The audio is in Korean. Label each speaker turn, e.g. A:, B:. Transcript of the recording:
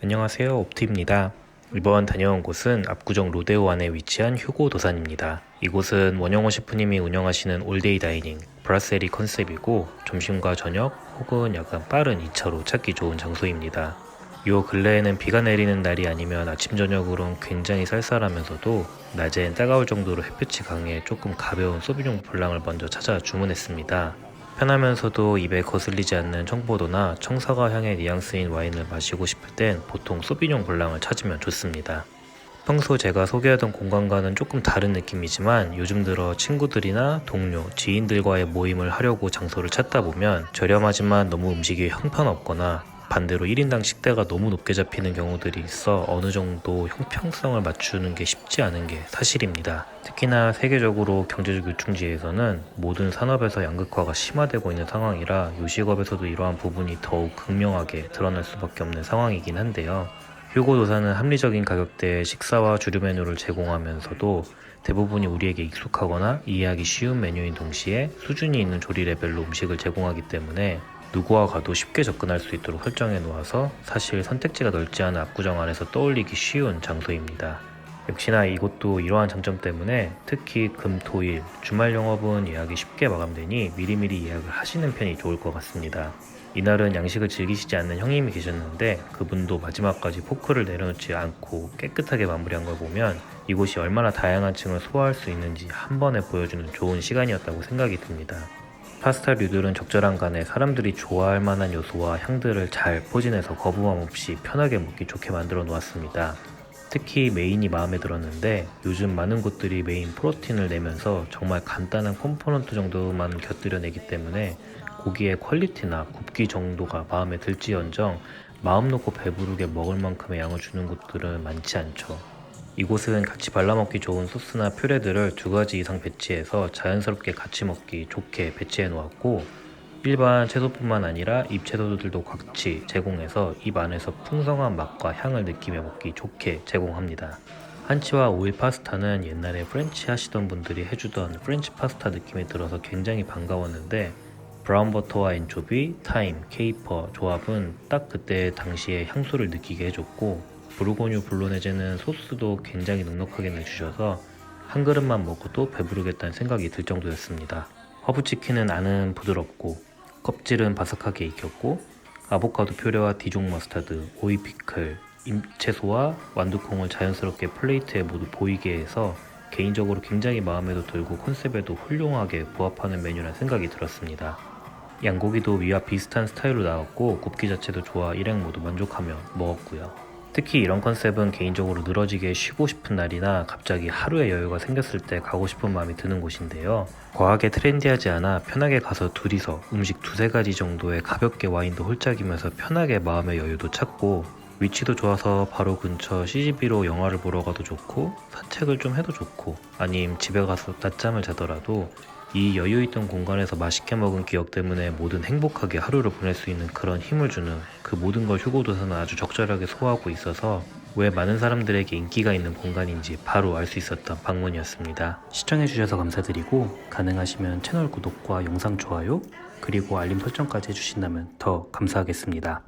A: 안녕하세요. 옵티입니다. 이번 다녀온 곳은 압구정 로데오 안에 위치한 휴고 도산입니다. 이곳은 원영호 셰프님이 운영하시는 올데이 다이닝 브라세리 컨셉이고 점심과 저녁 혹은 약간 빠른 2차로 찾기 좋은 장소입니다. 요 근래에는 비가 내리는 날이 아니면 아침 저녁으론 굉장히 쌀쌀하면서도 낮엔 따가울 정도로 햇볕이 강해 조금 가벼운 소비뇽 블랑을 먼저 찾아 주문했습니다 편하면서도 입에 거슬리지 않는 청포도나 청사과 향의 뉘앙스인 와인을 마시고 싶을 땐 보통 소비뇽 블랑을 찾으면 좋습니다. 평소 제가 소개하던 공간과는 조금 다른 느낌이지만 요즘 들어 친구들이나 동료, 지인들과의 모임을 하려고 장소를 찾다 보면 저렴하지만 너무 음식이 형편없거나 반대로 1인당 식대가 너무 높게 잡히는 경우들이 있어 어느 정도 형평성을 맞추는 게 쉽지 않은 게 사실입니다. 특히나 세계적으로 경제적 요충지에서는 모든 산업에서 양극화가 심화되고 있는 상황이라 요식업에서도 이러한 부분이 더욱 극명하게 드러날 수밖에 없는 상황이긴 한데요. 휴고 도사는 합리적인 가격대의 식사와 주류 메뉴를 제공하면서도 대부분이 우리에게 익숙하거나 이해하기 쉬운 메뉴인 동시에 수준이 있는 조리 레벨로 음식을 제공하기 때문에 누구와 가도 쉽게 접근할 수 있도록 설정해 놓아서 사실 선택지가 넓지 않은 압구정 안에서 떠올리기 쉬운 장소입니다. 역시나 이곳도 이러한 장점 때문에 특히 금, 토, 일, 주말 영업은 예약이 쉽게 마감되니 미리미리 예약을 하시는 편이 좋을 것 같습니다. 이날은 양식을 즐기시지 않는 형님이 계셨는데 그분도 마지막까지 포크를 내려놓지 않고 깨끗하게 마무리한 걸 보면 이곳이 얼마나 다양한 층을 소화할 수 있는지 한 번에 보여주는 좋은 시간이었다고 생각이 듭니다. 파스타 류들은 적절한 간에 사람들이 좋아할 만한 요소와 향들을 잘 포진해서 거부감 없이 편하게 먹기 좋게 만들어 놓았습니다. 특히 메인이 마음에 들었는데 요즘 많은 곳들이 메인 프로틴을 내면서 정말 간단한 컴포넌트 정도만 곁들여 내기 때문에 고기의 퀄리티나 굽기 정도가 마음에 들지언정 마음 놓고 배부르게 먹을 만큼의 양을 주는 곳들은 많지 않죠. 이곳은 같이 발라먹기 좋은 소스나 퓨레들을 두 가지 이상 배치해서 자연스럽게 같이 먹기 좋게 배치해 놓았고 일반 채소뿐만 아니라 잎채소들도 같이 제공해서 입 안에서 풍성한 맛과 향을 느끼며 먹기 좋게 제공합니다. 한치와 오일 파스타는 옛날에 프렌치 하시던 분들이 해주던 프렌치 파스타 느낌이 들어서 굉장히 반가웠는데 브라운 버터와 엔초비, 타임, 케이퍼 조합은 딱 그때 당시의 향수를 느끼게 해줬고 부르고뉴 블로네제는 소스도 굉장히 넉넉하게 내주셔서 한 그릇만 먹어도 배부르겠다는 생각이 들 정도였습니다. 허브치킨은 안은 부드럽고 껍질은 바삭하게 익혔고 아보카도 퓨레와 디종 머스타드, 오이 피클, 잎채소와 완두콩을 자연스럽게 플레이트에 모두 보이게 해서 개인적으로 굉장히 마음에도 들고 컨셉에도 훌륭하게 부합하는 메뉴란 생각이 들었습니다. 양고기도 위와 비슷한 스타일로 나왔고 굽기 자체도 좋아 일행 모두 만족하며 먹었고요. 특히 이런 컨셉은 개인적으로 늘어지게 쉬고 싶은 날이나 갑자기 하루의 여유가 생겼을 때 가고 싶은 마음이 드는 곳인데요. 과하게 트렌디하지 않아 편하게 가서 둘이서 음식 두세 가지 정도의 가볍게 와인도 홀짝이면서 편하게 마음의 여유도 찾고 위치도 좋아서 바로 근처 CGV로 영화를 보러 가도 좋고 산책을 좀 해도 좋고 아님 집에 가서 낮잠을 자더라도 이 여유 있던 공간에서 맛있게 먹은 기억 때문에 모든 행복하게 하루를 보낼 수 있는 그런 힘을 주는 그 모든 걸 휴고도서는 아주 적절하게 소화하고 있어서 왜 많은 사람들에게 인기가 있는 공간인지 바로 알 수 있었던 방문이었습니다. 시청해주셔서 감사드리고 가능하시면 채널 구독과 영상 좋아요 그리고 알림 설정까지 해주신다면 더 감사하겠습니다.